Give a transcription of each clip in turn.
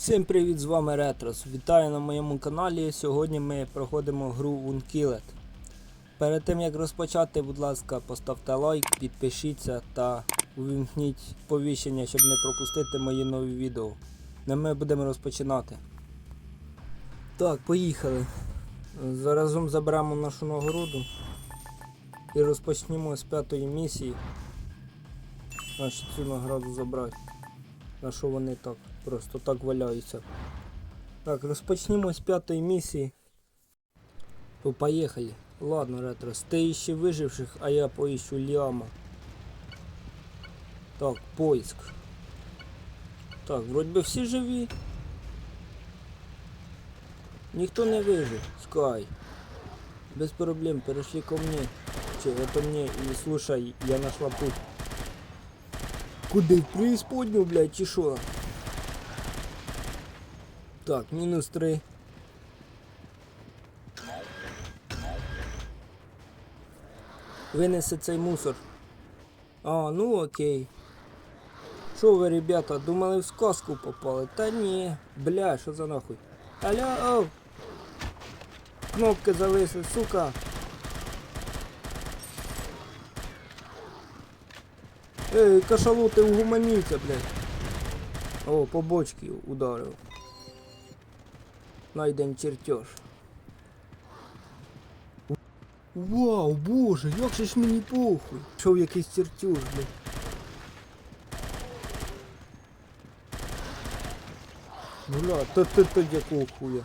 Всім привіт, з вами Ретрос. Вітаю на моєму каналі. Сьогодні ми проходимо гру Unkilled. Перед тим як розпочати, будь ласка, поставте лайк, підпишіться та увімкніть повіщення, щоб не пропустити мої нові відео. На ми будемо розпочинати. Так, поїхали. Заразом заберемо нашу нагороду і розпочнемо з п'ятої місії. Значить цю награду забрати. На що вони так? Просто так валяються. Так, розпочнемо з п'ятої місії. То поїхали. Ладно, Ретрос, ти іще виживших, а я поищу Ліама. Так, поиск. Так, вроді би всі живі. Ніхто не вижив. Скай. Без проблем, перешли ко мне. Че, это мне и слушай, я нашла путь. Куди? В преисподню, блядь, чи шо? Так, мінус 3. Винеси цей мусор. А, ну окей. Що ви, ребята, думали в сказку попали? Та ні. Бля, що за нахуй? Алло. Кнопки зависли, сука. Ей, кашалоти угомоніться, блядь. О, по бочці ударив. Найден чертеж. Вау, боже, як же ж мені похуй. Що в якийсь чертеж, блядь. Бля, то то то якого хуя.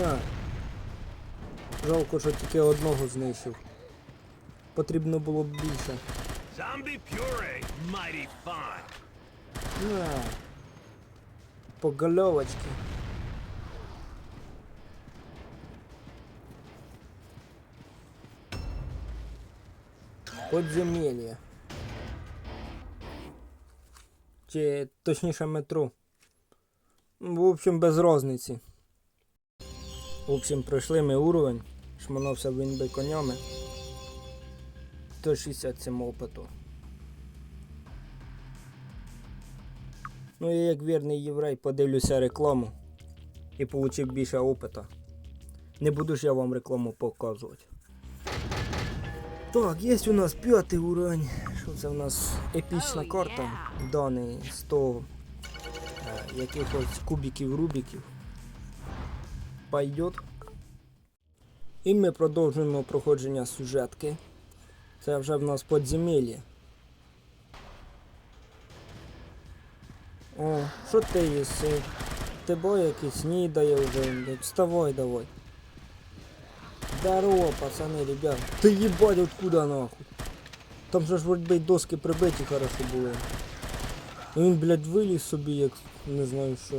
На. Жалко, що тільки одного знищив. Потрібно було б більше. Zombie puree, mighty fine. На. По головочке. Подземелье. Чи точніше метро. В общем, без розниці. В общем, пройшли ми уровень. Шманувся він би конями. 167 опиту. Ну я як вірний єврей подивлюся рекламу і получив більше опита. Не буду ж я вам рекламу показувати. Так, є у нас п'ятий уровень. Що це у нас епічна карта? Даний 100 е, якихось кубиків рубиків. Пойдет. І ми продовжуємо проходження сюжетки. Це вже в нас подземелля. О, що ти їси? Тебе якийсь снідає вже. Вставай давай. Здорово, пацани, ребят. Ти їбать откуда нахуй? Там же ж вроді би доски прибиті хорошо були. Він, блядь, виліз собі, як не знаю що.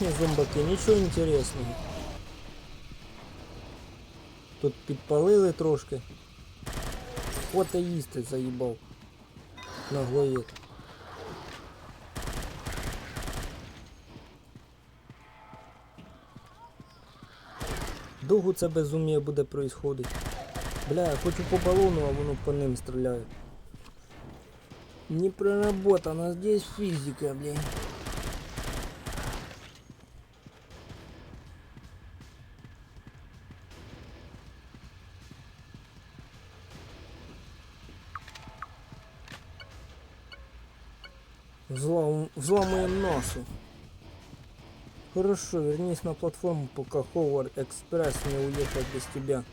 Типічні зомбаки, нічого інтересного. Тут підпалили трошки. От і їсти заїбав. Наглоєд. Довго це безум'я буде происходить. Бля, я хочу по балону, а воно по ним стріляє. Не проработана здесь физика, бля. Взлом... Взломаем носы. Хорошо, вернись на платформу, пока Ховард Експрес не уехал без тебя.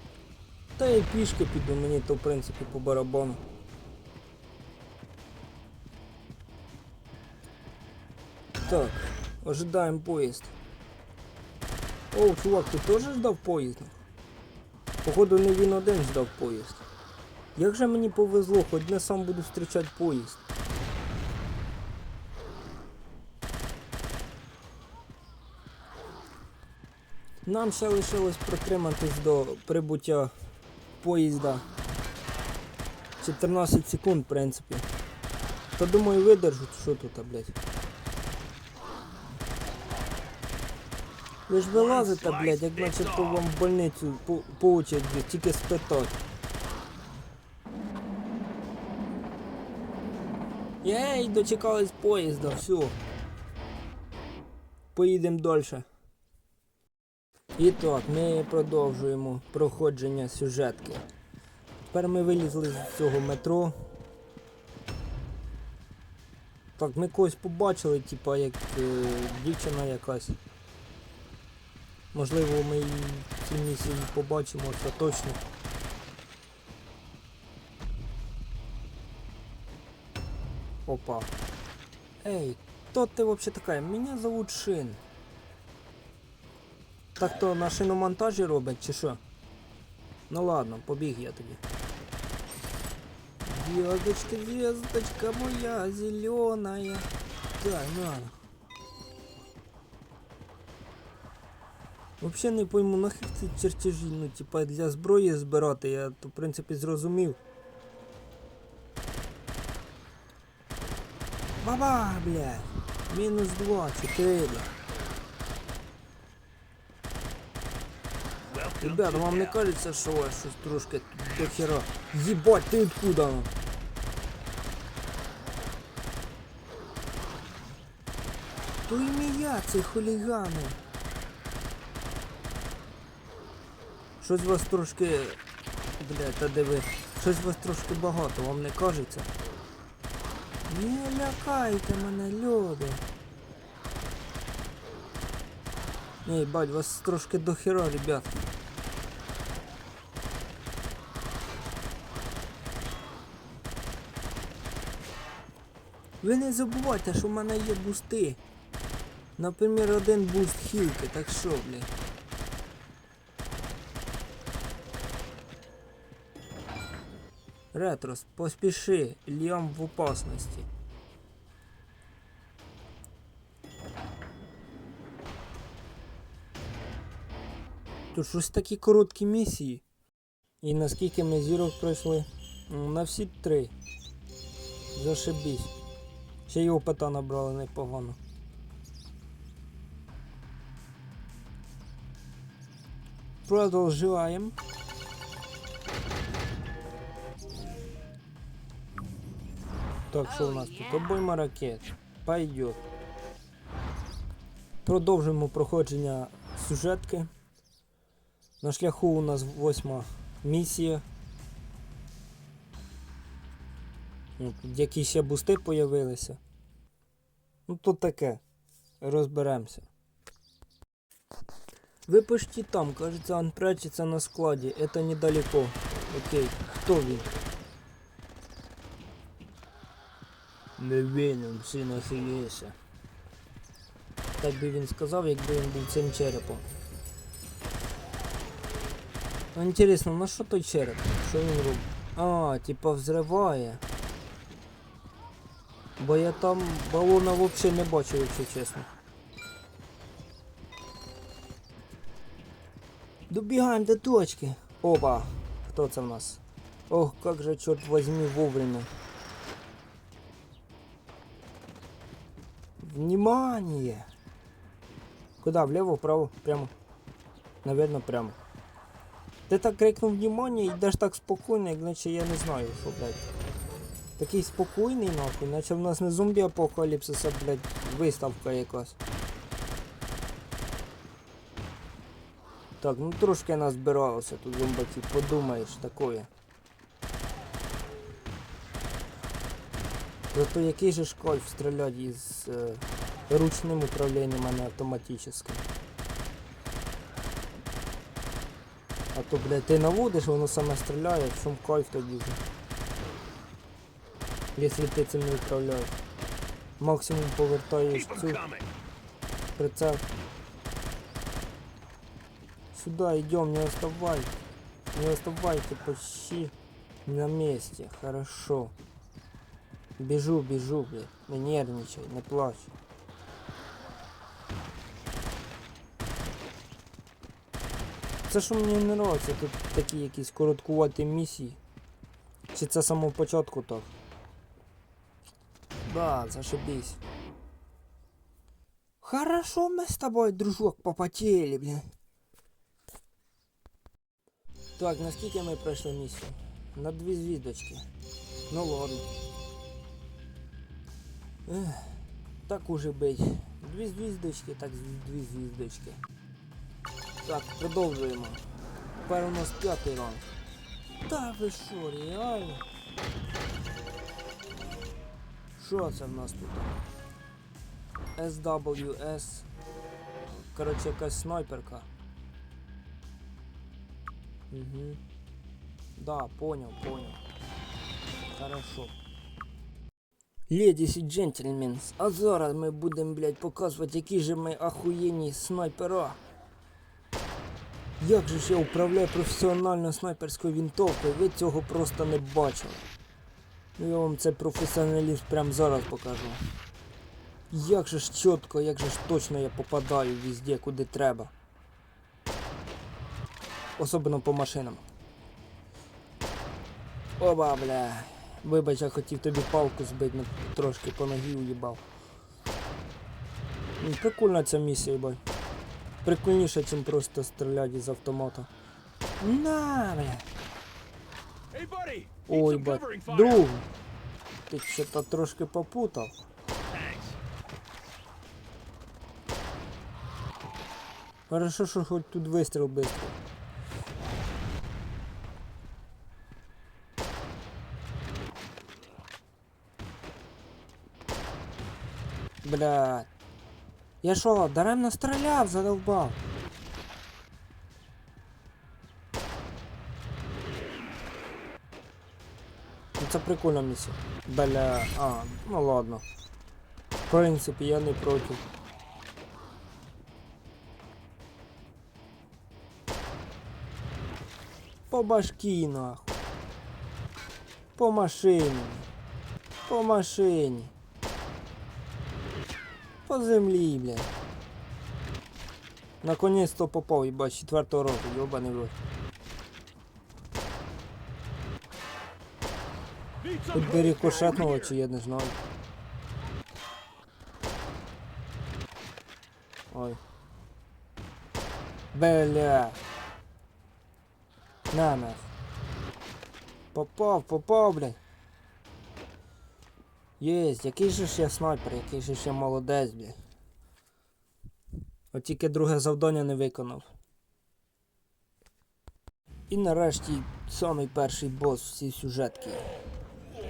Та і пішки піду, мені то в принципі по барабану. Так, ожидаем поезд. О, чувак, ти теж ждав поїзд? Походу не він один ждав поїзд. Як же мені повезло, хоч не сам буду зустрічати поїзд. Нам ще лишилось протриматись до прибуття поїзда. 14 секунд, в принципі. Та думаю видержуть, що тут, блядь. Ви ж вилазите, блядь, як начебто вам в больницю по, по очереді, тільки спитати. Єй, дочекались поїзда, все. Поїдемо далі. І так, ми продовжуємо проходження сюжетки. Тепер ми вилізли з цього метро. Так, ми когось побачили, типа як е, дівчина якась. Можливо, ми її в цій місії побачимо це точно. Опа. Эй, кто ты вообще такая? Меня зовут Шин. Так то на шиномонтажі робить чи що? Ну ладно, побіг я тоді. Звездочка, звездочка моя зеленая. Так, надо. Вообще не пойму, нахер ці чертежі, ну типа для зброї збирати, я то в принципі зрозумів. Баба, блядь. Мінус 2, 4. Ребята, вам не hell. кажеться, що у вас щось трошки до хера? Єбать, ти откуда? То ім'я це хулігани. Щось вас трошки. Блядь, та диви. Щось вас трошки багато, вам не кажеться? Не лякайте мене, люди. Ні, бать, вас трошки до хера, Ви не забувайте, що в мене є бусти. Наприклад, один буст хілки, так що, блядь. Ретрос, поспіши, Ліам в опасності. Тут щось такі короткі місії. І наскільки ми зірок пройшли? На всі три. Зашибісь. Ще й опита набрали непогано. Продовжуємо. Так, що у нас тут? Обойма ракет. Пойдет. Продовжуємо проходження сюжетки. На шляху у нас восьма місія. Якісь ще бусти появилися. Ну тут таке. Розберемося. Почти там, кажется, он прячется на складе. Это недалеко. Окей. Хто він? Не винен, син Ахілєса. Так би він сказав, якби він був цим черепом. Ну, інтересно, на що той череп? Що він робить? А, типа взриває. Бо я там балона взагалі не бачив, якщо чесно. Добігаємо до точки. Опа. Хто це в нас? Ох, как же, черт возьми, вовремя. Внимание! Куда? Влево, вправо, прямо? Наверное, прямо. Ти так крикнув внимание і йдеш так спокійно, як наче я не знаю, що, блядь. Такий спокійний нахуй, наче в нас не зомбі апокаліпсис, а, блядь, виставка якась. Так, ну трошки назбиралося тут зомбаків, подумаєш, такое. Зато який же кайф стріляти із е, ручним управлінням, а не автоматичним. А то, блядь, ти наводиш, воно саме стріляє, в чому кайф тоді. Якщо ти цим не управляєш. Максимум повертаєш Keep 'em цю coming. прицел. Сюда идем, не оставай. Не оставайте почти на месте. Хорошо. Бежу, бежу, блядь. Не нервничай, не плачь. Це що мені не нравиться, тут такі якісь короткуваті місії. Чи це з самого початку так? Да, зашибись. Хорошо мы с тобой, дружок, попотели, блин. Так, наскільки ми пройшли місію? На дві звідочки. Ну ладно. Ех, так уже бить. Дві звіздочки, так зві- дві звіздочки. Так, продовжуємо. Тепер у нас п'ятий ранг. Та ви що, реально? Що це в нас тут? SWS. Коротше, якась снайперка. Угу. Да, понял, понял. Хорошо. Ледіс і джентльмен, а зараз ми будемо, блядь, показувати, які же ми ахуєнні снайпера. Як же ж я управляю професіональною снайперською вінтовкою, ви цього просто не бачили. Ну я вам це професіоналізм прямо зараз покажу. Як же ж чітко, як же ж точно я попадаю везде, куди треба. Особливо по машинам. Оба, бля. Вибач, я хотів тобі палку збити, ну трошки по ногі уїбав. Ну, Прикольна ця місія, бай. Прикольніше, ніж просто стріляти з автомата. На, бля. Ой, бать. Друг. Ти що-то трошки попутав. Хорошо, що хоч тут вистріл быстрий. Блядь. Я шо, даремно стріляв, задовбав. Це прикольна місія. Бля. А, ну ладно. В принципі, я не проти. По башки нахуй. По машині. По машині. По землі, блядь. Наконец-то попав, їбать, четвертого року, йобаний в. Хоч би рикошетного, чи я не знаю. Ой. Бля. На нас. Попав, попав, блядь. Єсть, який же ж я снайпер, який же ж я молодець, блядь. От тільки друге завдання не виконав. І нарешті самий перший бос в цій сюжетці.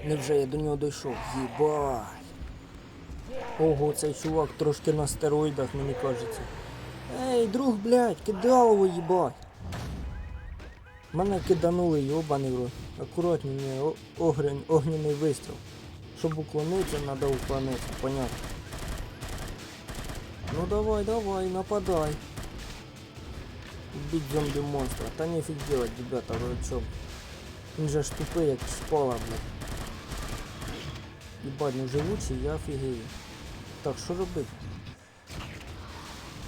Невже я до нього дійшов? Єбать. Ого, цей чувак трошки на стероїдах, мені кажеться. Ей, друг, блядь, кидалово, їбать. Мене киданули, йобаний в рот. Акуратні мені огрень, огняний вистріл. Щоб уклонитися, треба уклонитися, понятно. Ну давай, давай, нападай. Убить зомби монстра. Та нефиг делать, ребята, вы? Він же ж тупий, як шпала, блядь. Ебать, ну живучий, я офігею. Так, що робити?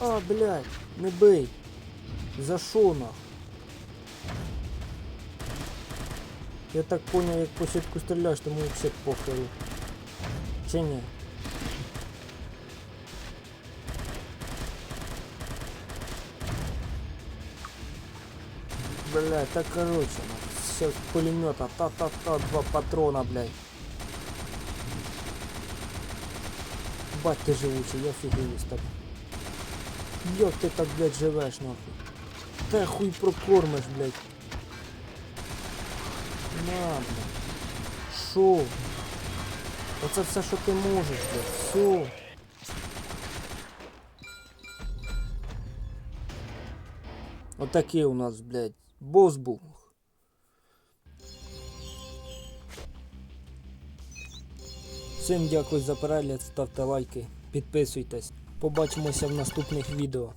А, блядь, не бий. За що нах? Я так понял, як по сітку стріляєш, тому вообще похеру. Чи ні? Блядь, так короче, все пулемета, та-та-та, два патрона, блядь. Бать ти живучий, я фігію з тебе. Як ти так, блядь, живеш, нахуй? Та хуй прокормиш, блядь. На, блядь. Шо? Оце все, що ти можеш, блядь. Все. Отакий у нас, блядь, бос був. Всім дякую за перегляд, ставте лайки, підписуйтесь. Побачимося в наступних відео.